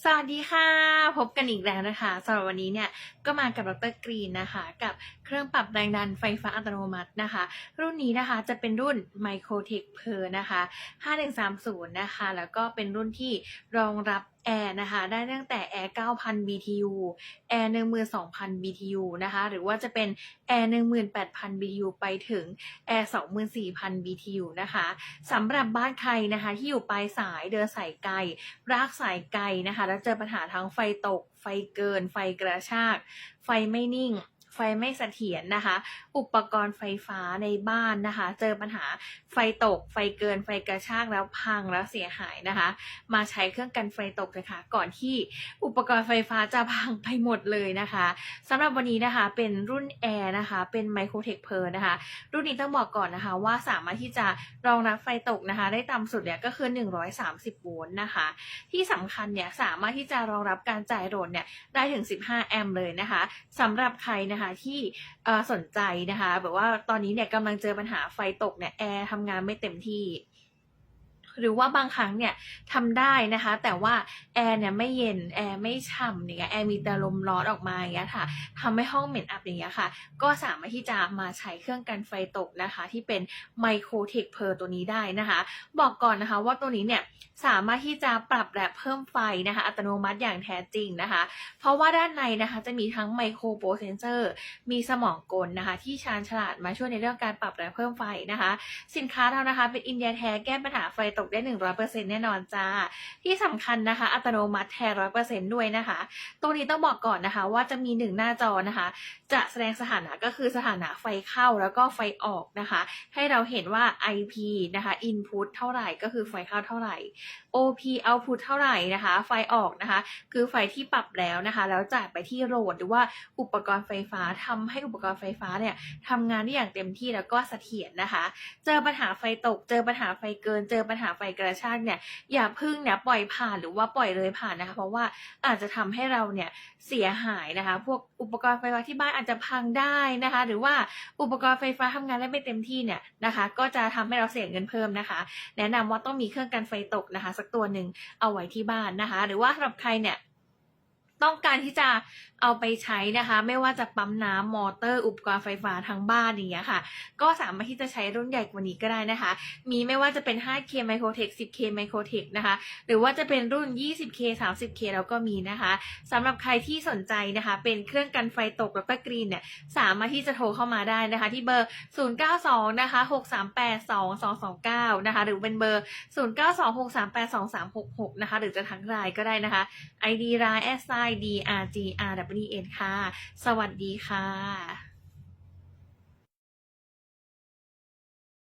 สวัสดีค่ะ พบกันอีกแล้วนะคะสำหรับวันนี้เนี่ยก็มากับดรกรีนนะคะ กับ เครื่องปรับแรงดันไฟฟ้าอัตโนมัตินะคะ รุ่นนี้นะคะจะเป็นรุ่น Microtech Per นะคะ 5130 นะคะ แล้วก็เป็นรุ่นที่รองรับแอร์นะคะ ได้ตั้งแต่แอร์ 9,000 BTU แอร์ 12,000 BTU นะคะ หรือว่าจะเป็นแอร์ 18,000 BTU ไปถึงแอร์ 24,000 BTU นะคะสำหรับบ้านใครนะคะ ที่อยู่ปลายสายเดินสายไกล รากสายไกลนะคะ แล้วเจอปัญหาทั้งไฟตก ไฟเกิน ไฟกระชาก ไฟไม่นิ่ง ไฟไม่เสถียรนะคะ อุปกรณ์ไฟฟ้าในบ้านนะคะ เจอปัญหาไฟตก ไฟเกิน ไฟกระชากแล้วพังแล้วเสียหายนะคะ มาใช้เครื่องกันไฟตกเลยค่ะก่อนที่อุปกรณ์ไฟฟ้าจะพังไปหมดเลยนะคะสำหรับวันนี้นะคะเป็นรุ่นแอร์นะคะ เป็น Microtech Per นะคะ รุ่นนี้ต้องบอกก่อนนะคะ ว่าสามารถที่จะรองรับไฟตกนะคะ ได้ต่ำสุดเนี่ยก็คือ 130 โวลต์นะคะ ที่สำคัญเนี่ยสามารถที่จะรองรับการจ่ายโหลดเนี่ยได้ถึง 15 แอมป์เลยนะคะสำหรับใครนะคะที่เอ่สนใจนะคะแบบว่าตอนนี้เนี่ยกำลังเจอปัญหาไฟตกเนี่ยแอร์ทำงานไม่เต็มที่ หรือว่าบางครั้งเนี่ยทำได้นะคะ แต่ว่าแอร์เนี่ยไม่เย็นแอร์ไม่ฉ่ำอย่างเงี้ยแอร์มีแต่ลมร้อนออกมาอย่างเงี้ยค่ะทำให้ห้องเหม็นอับอย่างเงี้ยค่ะ ก็สามารถที่จะมาใช้เครื่องกันไฟตกนะคะ ที่เป็น Microtech Per ตัวนี้ได้นะคะ บอกก่อนนะคะว่าตัวนี้เนี่ยสามารถที่จะปรับและเพิ่มไฟนะคะ อัตโนมัติอย่างแท้จริงนะคะ เพราะว่าด้านในนะคะจะมีทั้งไมโครโปรเซนเซอร์มีสมองกลนะคะ ที่ชาญฉลาดมาช่วยในเรื่องการปรับและเพิ่มไฟนะคะ สินค้าเรานะคะ เป็นอินเดียแท้แก้ปัญหาไฟตกได้ 100%แน่นอนจ้า ที่สำคัญนะคะ อัตโนมัติแท้ร้อยเปอร์เซ็นด้วยนะคะ ตรงนี้ต้องบอกก่อนนะคะ ว่าจะมีหนึ่งหน้าจอนะคะ จะแสดงสถานะก็คือสถานะไฟเข้าแล้วก็ไฟออกนะคะ ให้เราเห็นว่า IP นะคะ input เท่าไหร่ก็คือไฟเข้าเท่าไหร่ OP output เท่าไหร่นะคะ ไฟออกนะคะ คือไฟที่ปรับแล้วนะคะ แล้วจ่ายไปที่โหลดหรือว่าอุปกรณ์ไฟฟ้าทำให้อุปกรณ์ไฟฟ้าเนี่ยทำงานได้อย่างเต็มที่แล้วก็เสถียรนะคะ เจอปัญหาไฟตก เจอปัญหาไฟเกิน เจอปัญหาไฟกระชากเนี่ยอย่าพึ่งเนี่ยปล่อยผ่านหรือว่าปล่อยเลยผ่านนะคะ เพราะว่าอาจจะทำให้เราเนี่ยเสียหายนะคะ พวกอุปกรณ์ไฟฟ้าที่บ้านอาจจะพังได้นะคะ หรือว่าอุปกรณ์ไฟฟ้าทำงานได้ไม่เต็มที่เนี่ยนะคะ ก็จะทำให้เราเสียเงินเพิ่มนะคะ แนะนำว่าต้องมีเครื่องกันไฟตกนะคะ สักตัวหนึ่งเอาไว้ที่บ้านนะคะ หรือว่าสำหรับใครเนี่ย ต้องการที่จะเอาไปใช้นะคะ ไม่ว่าจะปั๊มน้ำมอเตอร์อุปกรณ์ไฟฟ้าทั้งบ้านอย่างเงี้ยค่ะ ก็สามารถที่จะใช้รุ่นใหญ่กว่านี้ก็ได้นะคะ มีไม่ว่าจะเป็น 5K Microtech 10K Microtech นะคะ หรือว่าจะเป็นรุ่น 20K 30K แล้วก็มีนะคะสำหรับใครที่สนใจนะคะ เป็นเครื่องกันไฟตกแล้วก็กรีนเนี่ยสามารถที่จะโทรเข้ามาได้นะคะ ที่เบอร์ 092 นะคะ 638 2229 นะคะ หรือเป็นเบอร์ 092 638 2366 นะคะ หรือจะทักไลน์ก็ได้นะคะ ID line s i d r g r w n ค่ะ สวัสดีค่ะ